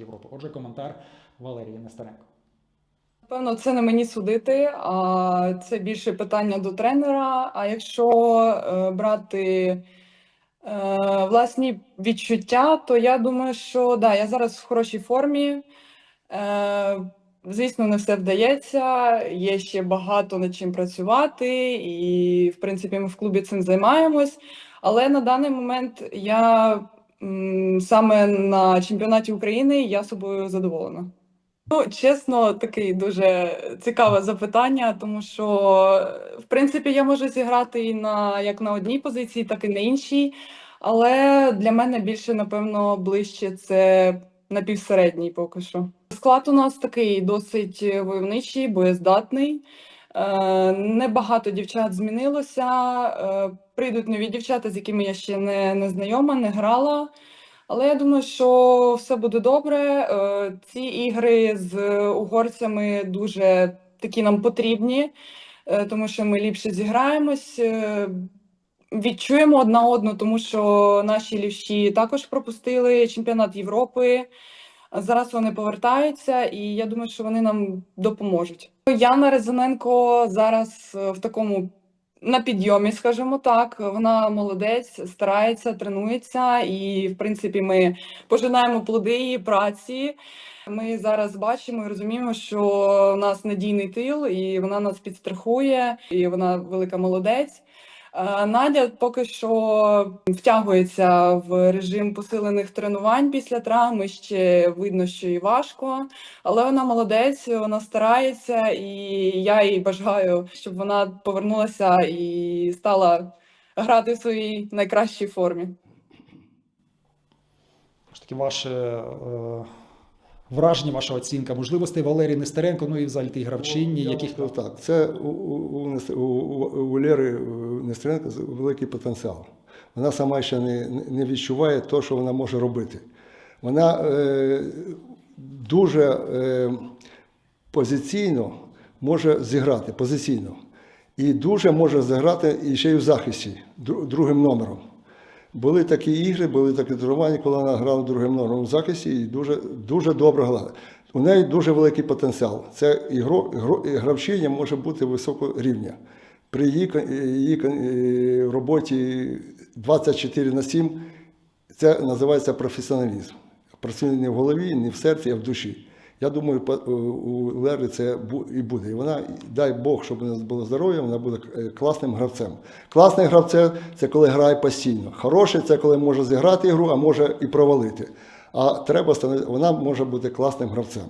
Європи. Отже, коментар Валерії Нестеренко. Певно, це не мені судити, а це більше питання до тренера. А якщо е, брати е, власні відчуття, то я думаю, що да, я зараз в хорошій формі. Е, звісно, не все вдається. Є ще багато над чим працювати, і в принципі ми в клубі цим займаємось. Але на даний момент я саме на чемпіонаті України я собою задоволена. Ну, чесно, такий дуже цікаве запитання, тому що, в принципі, я можу зіграти і на як на одній позиції, так і на іншій. Але для мене більше, напевно, ближче це напівсередній поки що. Склад у нас такий досить войовничий, боєздатний. Е, Небагато дівчат змінилося. Е, Прийдуть нові дівчата, з якими я ще не, не знайома, не грала. Але я думаю, що все буде добре. Е, Ці ігри з угорцями дуже такі нам потрібні, тому що ми ліпше зіграємось, відчуємо одна одну, тому що наші лівші також пропустили чемпіонат Європи. Зараз вони повертаються, і я думаю, що вони нам допоможуть. Яна Резоненко зараз е, в такому на підйомі, скажімо так. Вона молодець, старається, тренується, і в принципі ми пожинаємо плоди її праці. Ми зараз бачимо і розуміємо, що у нас надійний тил, і вона нас підстрахує, і вона велика молодець. Е, Надя поки що втягується в режим посилених тренувань після травми. Ще видно, що їй важко, але вона молодець, вона старається, і я їй бажаю, щоб вона повернулася і стала грати в своїй найкращій формі. Ваше е, враження, ваша оцінка можливостей Валерії Нестеренко, ну і взагалі ті гравчині, Я яких так, це у, у, у, у, у, у Лєри е, Нестеренко великий потенціал. Вона сама ще не, не відчуває те, що вона може робити. Вона е, дуже е, позиційно може зіграти, позиційно. І дуже може зіграти і ще й в захисті, другим номером. Були такі ігри, були такі тренування, коли вона грала другим номером в захисті і дуже, дуже добре грала. У неї дуже великий потенціал. Це ігро, ігро, гравчиня може бути високого рівня. При її, її е, роботі 24 на 7 це називається професіоналізм. Працює не в голові, не в серці, а в душі. Я думаю, у Лери це і буде. І вона, дай Бог, щоб у нас було здоров'я, вона буде е, класним гравцем. Класний гравце це коли грає постійно. Хороший це коли може зіграти ігру, а може і провалити. А треба вона може бути класним гравцем.